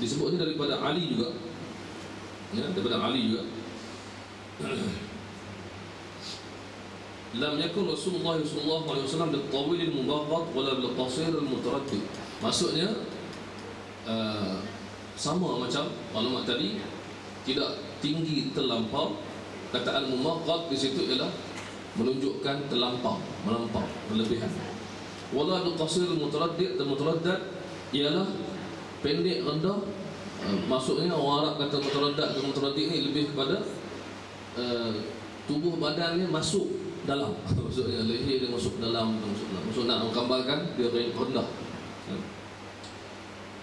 disebutnya daripada Ali juga. Ya daripada Ali juga. Lam yakun Rasulullah sallallahu alaihi wasallam bil tawil al mubaghat wala bil qasir al mutaraddid maksudnya uh, sama macam maklumat tadi tidak tinggi terlampau. Kata al mubaghat di situ ialah menunjukkan terlampau melampau berlebihan. Wala bil qasir al mutaraddid dan mutaraddid ialah pendek rendah. Uh, maksudnya orang Arab kata mutaraddid dan mutaraddid ni lebih kepada uh, tubuh badannya masuk dalam. Maksudnya leher dia masuk dalam masuk dalam. Maksud nak menggambarkan dia rendah.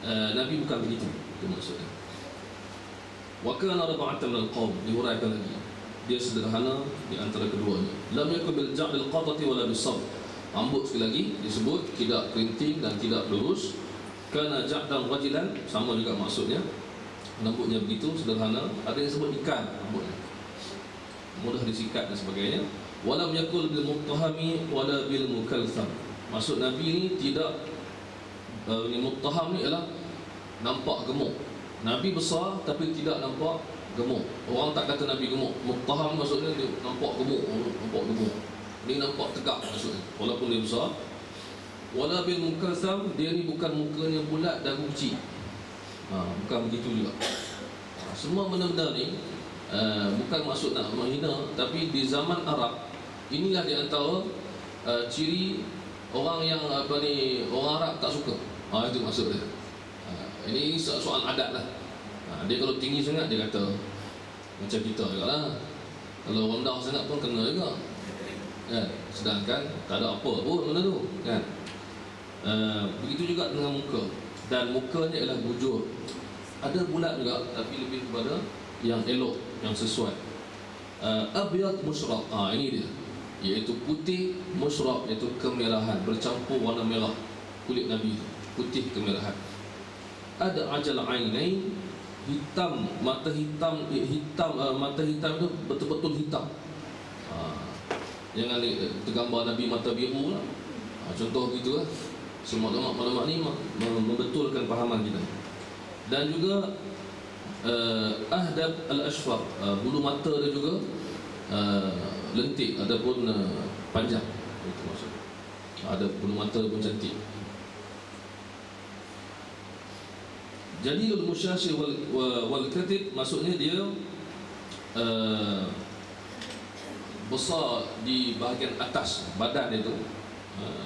Uh, Nabi bukan begitu. Itu maksudnya. Wa kana rab'atan min al-qawm diuraikan lagi. Dia sederhana di antara keduanya. Lam yakun bil ja'd al-qatati wala bis sabr. Rambut sekali lagi disebut tidak kerinting dan tidak lurus kerana ja'dan rajilan sama juga maksudnya. Rambutnya begitu sederhana. Ada yang sebut ikan rambutnya. Mudah disikat dan sebagainya. Walam yakul bil muttahami wala bil mukalsam maksud nabi ni tidak uh, ni muttaham ni ialah nampak gemuk. Nabi besar tapi tidak nampak gemuk. Orang tak kata nabi gemuk. Muttaham maksudnya dia nampak gemuk nampak gemuk. Ni nampak tegak maksudnya. Walaupun dia besar wala bil mukalsam dia ni bukan mukanya bulat dan kecil ha, bukan begitu juga ha, semua benda-benda ni uh, bukan maksud nak menghina tapi di zaman Arab inilah di antara uh, ciri orang yang apa ni orang Arab tak suka. Ha itu maksud dia. Ha, ini soal adat lah. Ha, dia kalau tinggi sangat dia kata macam kita juga lah. Kalau rendah sangat pun kena juga. Kan? Sedangkan tak ada apa pun benda tu. Kan? Uh, begitu juga dengan muka. Dan mukanya ialah bujur. Ada bulat juga tapi lebih kepada yang elok, yang sesuai. Uh, Abiyat musyraq. Ah ini dia iaitu putih musyrab iaitu kemerahan bercampur warna merah kulit nabi putih kemerahan ada ajal ainain hitam mata hitam eh, hitam uh, mata hitam itu betul-betul hitam ha, jangan uh, tergambar nabi mata biru lah ha, contoh gitu lah semua ulama-ulama ni membetulkan pahaman kita. Dan juga uh, ahdab al-ashfar uh, bulu mata dia juga uh, lentik ataupun uh, panjang. Itu maksudnya ada bulu mata pun cantik. Jadi al musyashi wal wal katib maksudnya dia uh, besar di bahagian atas badan itu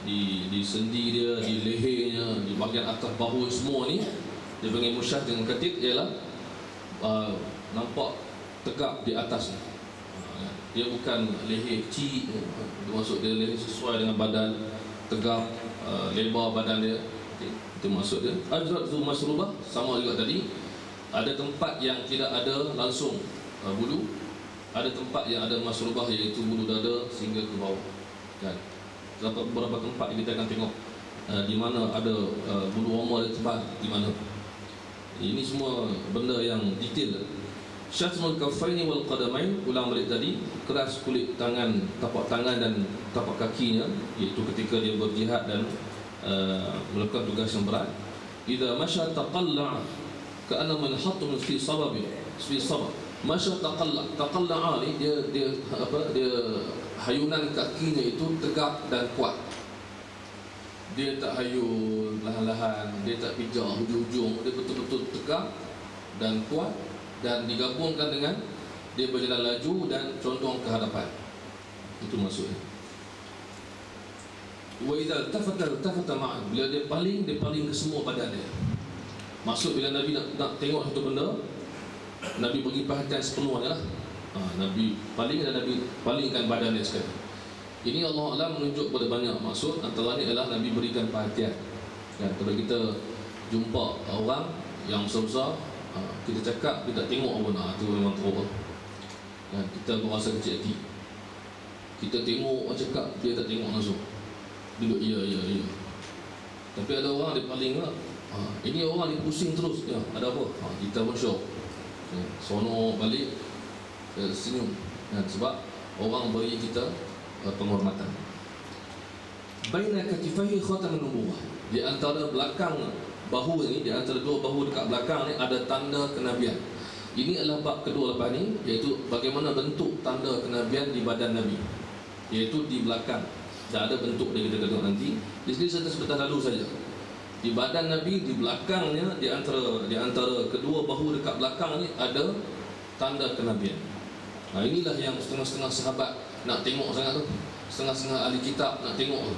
di di sendi dia di lehernya di bahagian atas bahu semua ni dia panggil musyah dengan katib ialah uh, nampak tegak di atas ni. Dia bukan leher kecil dia masuk dia leher sesuai dengan badan tegap uh, lebar badan dia. Itu maksud dia. Ajrat tu masrubah sama juga tadi. Ada tempat yang tidak ada langsung uh, bulu. Ada tempat yang ada masrubah iaitu bulu dada sehingga ke bawah. Kan terdapat beberapa tempat kita akan tengok uh, di mana ada uh, bulu roma dia tebal di mana. Ini semua benda yang detail. Syatmul kafaini wal qadamain Ulang balik tadi Keras kulit tangan Tapak tangan dan tapak kakinya Iaitu ketika dia berjihad dan uh, Melakukan tugas yang berat. Ida masya taqalla' Ka'ana manhatu min fi sababi Fi sabab. Masya taqalla' Taqalla' ni dia, dia apa dia Hayunan kakinya itu tegak dan kuat. Dia tak hayun Lahan-lahan Dia tak pijak hujung-hujung. Dia betul-betul tegak Dan kuat dan digabungkan dengan dia berjalan laju dan condong ke hadapan. Itu maksudnya. Wa idza tafata tafata ma'an. Bila dia paling dia paling ke semua badan dia. Maksud bila nabi nak, nak tengok satu benda nabi bagi perhatian sepenuhnya lah ha, nabi paling dan nabi palingkan badan dia sekali. Ini Allah Alam menunjuk pada banyak maksud antara ini adalah nabi berikan perhatian. Dan kalau kita jumpa orang yang besar ha, kita cakap kita tengok apa nak tu memang teruk. Dan kita merasa kecil hati. Kita tengok orang cakap dia tak tengok langsung. Duduk ya ya ya. Tapi ada orang dia paling ha, ini orang dia pusing terus. Ya ada apa? Ha, kita pun syok. Ya, sono balik ya, senyum ya, sebab orang beri kita uh, penghormatan baina katifahi khatamun nubuwah di antara belakang bahu ni di antara dua bahu dekat belakang ni ada tanda kenabian. Ini adalah bab kedua lepas ni iaitu bagaimana bentuk tanda kenabian di badan Nabi. Iaitu di belakang. Dah ada bentuk dia kita tengok nanti. Di sini saya sebentar lalu saja. Di badan Nabi di belakangnya di antara di antara kedua bahu dekat belakang ni ada tanda kenabian. Nah inilah yang setengah-setengah sahabat nak tengok sangat tu. Setengah-setengah ahli kitab nak tengok tu.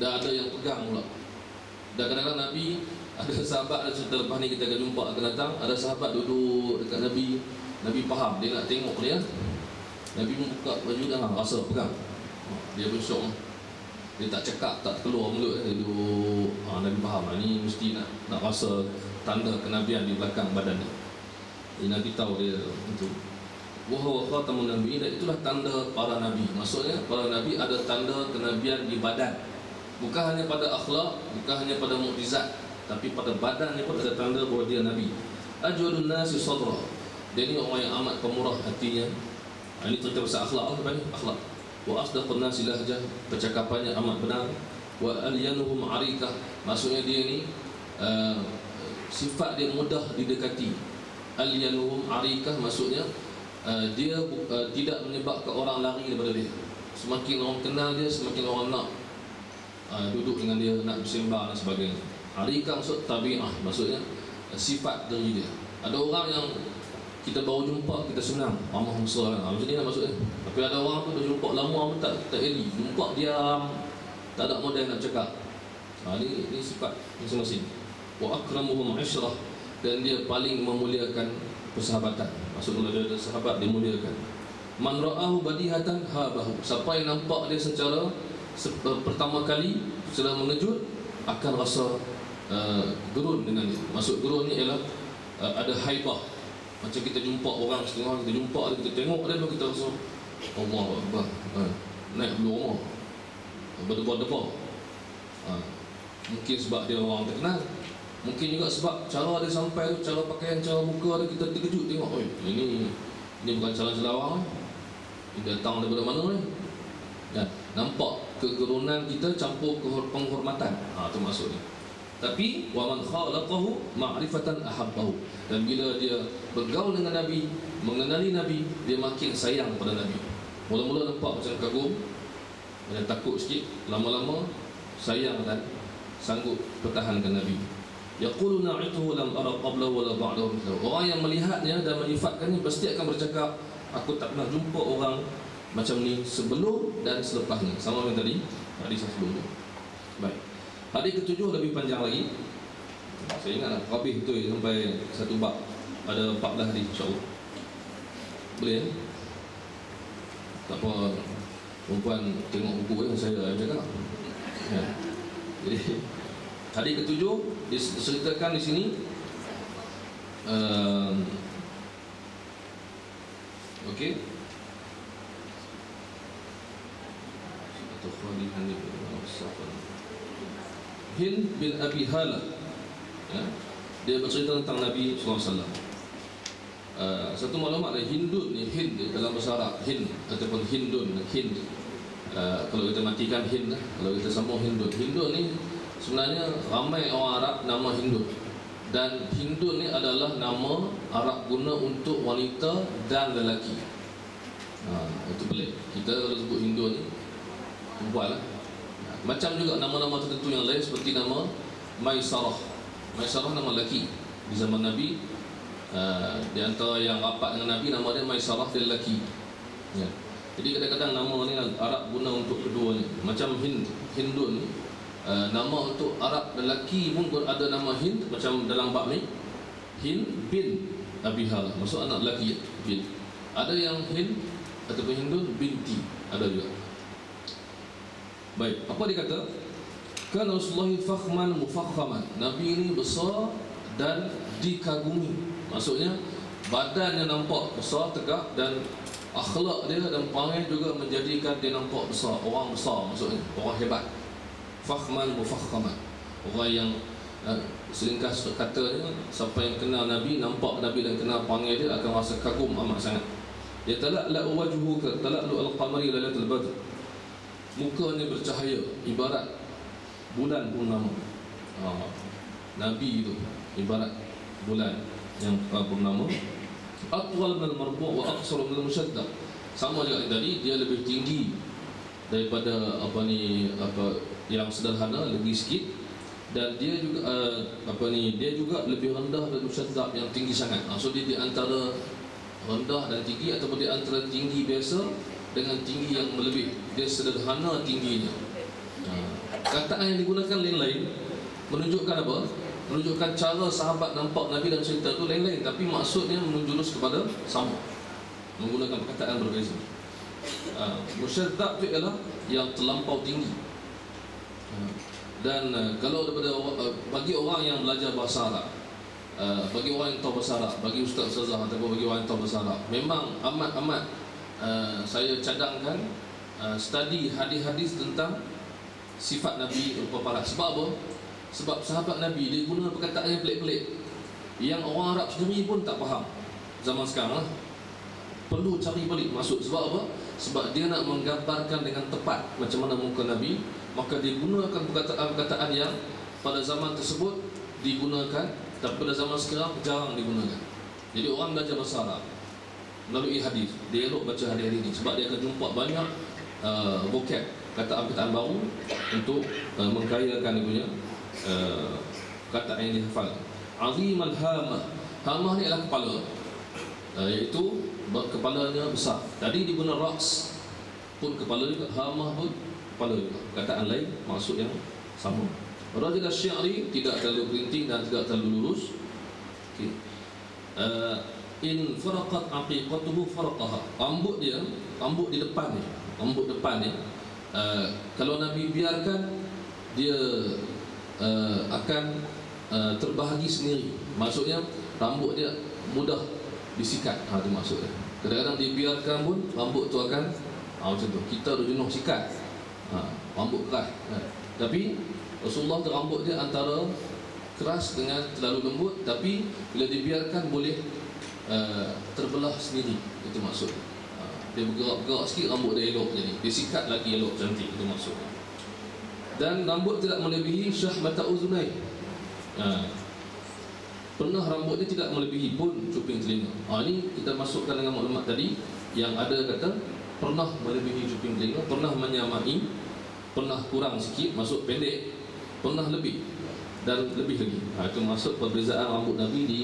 Dah ada yang pegang pula. Dan kadang-kadang Nabi ada sahabat ada cerita lepas ni kita akan jumpa akan datang ada sahabat duduk dekat Nabi. Nabi faham dia nak tengok dia Nabi pun buka baju dah rasa pegang. Dia pun syok. Dia tak cakap tak keluar mulut dia duduk. Ha, Nabi faham. Ni mesti nak nak rasa tanda kenabian di belakang badan jadi Nabi tahu dia itu Wahwa khatamun Nabi dan itulah tanda para Nabi. Maksudnya para Nabi ada tanda kenabian di badan. Bukan hanya pada akhlak Bukan hanya pada mukjizat tapi pada badannya pun ada tanda bahawa dia Nabi. Ajwadun nasi sadra. Dia ni orang yang amat pemurah hatinya. Ha, Ini cerita pasal akhlak apa ni? Akhlak. Wa asdaqun nasi lahjah. Percakapannya amat benar. Wa alyanuhum arikah. Maksudnya dia ni uh, Sifat dia mudah didekati. Alyanuhum arikah Maksudnya uh, Dia uh, tidak menyebabkan orang lari daripada dia. Semakin orang kenal dia Semakin orang nak uh, Duduk dengan dia Nak bersembang dan sebagainya. Arika maksud tabi'ah Maksudnya eh, sifat diri dia. Ada orang yang kita baru jumpa kita senang. Allah Musa ha, macam ni lah maksudnya. Tapi ada orang tu dah jumpa lama pun tak tak eli jumpa diam tak ada model nak cakap. Ha, ni, ni sifat masing-masing. Wa akramuhum isyrah dan dia paling memuliakan persahabatan. Maksud kalau dia ada sahabat dia muliakan. Man ra'ahu badihatan habahu siapa yang nampak dia secara se pertama kali secara mengejut akan rasa uh, gerun dengan dia. Maksud gerun ni ialah uh, ada haibah. Macam kita jumpa orang setengah Kita jumpa dia, kita tengok dia Lalu kita rasa Allah Akbar. Uh, Naik bulu rumah. Berdebar-debar. Uh, Mungkin sebab dia orang tak kenal Mungkin juga sebab cara dia sampai tu Cara pakaian, cara muka dia Kita terkejut tengok Oi, Ini ini bukan calon selawang. Ini datang daripada mana ni? Ya, Nampak kegerunan kita campur penghormatan. Ha, Itu maksudnya tapi wa man khalaqahu ma'rifatan ahabbahu. Dan bila dia bergaul dengan nabi mengenali nabi dia makin sayang pada nabi. Mula-mula nampak macam kagum macam takut sikit. Lama-lama sayang dan sanggup pertahankan nabi yaqulu na'ituhu lam ara qabla wala ba'dahu orang yang melihatnya dan menyifatkannya pasti akan bercakap aku tak pernah jumpa orang macam ni sebelum dan selepasnya sama dengan tadi hadis sebelumnya baik Hadis ketujuh lebih panjang lagi. Saya ingat lah, habis tu sampai satu bab. Ada 14 hadis insya-Allah. Boleh ya? Tak apa perempuan tengok buku yang saya yang cakap. Ya. Jadi hadis ketujuh diceritakan di sini. Um, Okey. Hind bin Abi Hala ya, Dia bercerita tentang Nabi SAW uh, Satu maklumat dari Hindun ni Hind dalam bahasa Arab Hind ataupun Hindun Hind. Uh, Kalau kita matikan Hind Kalau kita sambung Hindun. Hindun ni sebenarnya ramai orang Arab nama Hindun Dan Hindun ni adalah nama Arab guna untuk wanita dan lelaki uh, Itu pelik Kita kalau sebut Hindun ni Perempuan lah macam juga nama-nama tertentu yang lain seperti nama Maisarah. Maisarah nama lelaki. Di zaman Nabi uh, di antara yang rapat dengan Nabi nama dia Maisarah dia lelaki. Ya. Jadi kadang-kadang nama ni Arab guna untuk kedua ni. Macam Hind, Hindun ni uh, nama untuk Arab lelaki pun ada nama Hind macam dalam bab ni Hind bin Abi Hal. Maksud anak lelaki bin. Ada yang Hind ataupun Hindun binti ada juga. Baik, apa dia kata? Kan Rasulullah fakhman mufakhaman. Nabi ini besar dan dikagumi. Maksudnya badannya nampak besar tegak dan akhlak dia dan perangai juga menjadikan dia nampak besar, orang besar maksudnya, orang hebat. Fakhman mufakhaman. Orang yang uh, selingkas katanya siapa yang kenal Nabi nampak Nabi dan kenal perangai dia akan rasa kagum amat sangat. Ya talak la wajhu ka talak al-qamari lailatul badr Mukanya bercahaya Ibarat Bulan purnama ha. Nabi itu ibarat bulan yang uh, bernama atwal min al-marbu' wa aqsar min al-mushaddaq sama juga tadi dia lebih tinggi daripada apa ni apa yang sederhana lebih sikit. Dan dia juga uh, apa ni dia juga lebih rendah dari musyaddaq yang tinggi sangat. Maksud dia di antara rendah dan tinggi ataupun di antara tinggi biasa dengan tinggi yang melebih. Dia sederhana tingginya. Uh, kataan yang digunakan lain-lain menunjukkan apa? Menunjukkan cara sahabat nampak Nabi dan cerita tu lain-lain tapi maksudnya menjurus kepada sama. Menggunakan perkataan berbeza. Uh, musyaddaq itu ialah yang terlampau tinggi. Dan uh, kalau daripada uh, bagi orang yang belajar bahasa Arab, uh, bagi orang yang tahu bahasa Arab, bagi ustaz ustazah ataupun bagi orang yang tahu bahasa Arab, memang amat-amat uh, saya cadangkan uh, study hadis-hadis tentang sifat Nabi rupa parah. Sebab apa? Sebab sahabat Nabi dia guna perkataan yang pelik-pelik yang orang Arab sendiri pun tak faham zaman sekarang lah perlu cari balik maksud sebab apa sebab dia nak menggambarkan dengan tepat macam mana muka Nabi maka dia gunakan perkataan-perkataan yang pada zaman tersebut digunakan tapi pada zaman sekarang jarang digunakan. Jadi orang belajar bahasa Arab melalui hadis. Dia elok baca hadis-hadis ini sebab dia akan jumpa banyak uh, vocab kataan-kataan baru untuk uh, mengkayakan dia punya uh, kataan yang dihafal. Azim al-hamah hamah ni adalah kepala uh, iaitu kepalanya besar. Tadi diguna ras pun kepala juga, hamah pun kepala juga. Kataan lain maksud yang sama. Rajul Syari tidak terlalu perinting dan tidak terlalu lurus. Okay. Uh, in faraqat aqiqatuhu faraqaha. Rambut dia, rambut di depan ni, rambut depan ni. Uh, kalau Nabi biarkan dia uh, akan uh, terbahagi sendiri. Maksudnya rambut dia mudah disikat ha, itu maksudnya kadang-kadang dibiarkan pun rambut tu akan ha, macam tu. Kita dah jenuh sikat. Ha, rambut keras ha. tapi Rasulullah tu rambut dia antara keras dengan terlalu lembut. Tapi bila dibiarkan boleh uh, terbelah sendiri. Itu maksudnya ha, dia bergerak-gerak sikit rambut dia elok jadi dia sikat lagi elok cantik itu maksudnya dan rambut tidak melebihi syah mata uzunai ha, Pernah rambut dia tidak melebihi pun cuping telinga. Ha, Ini kita masukkan dengan maklumat tadi. Yang ada kata Pernah melebihi cuping telinga Pernah menyamai Pernah kurang sikit Masuk pendek Pernah lebih Dan lebih lagi. Ha, Itu masuk perbezaan rambut Nabi di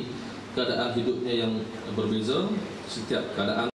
Keadaan hidupnya yang berbeza. Setiap keadaan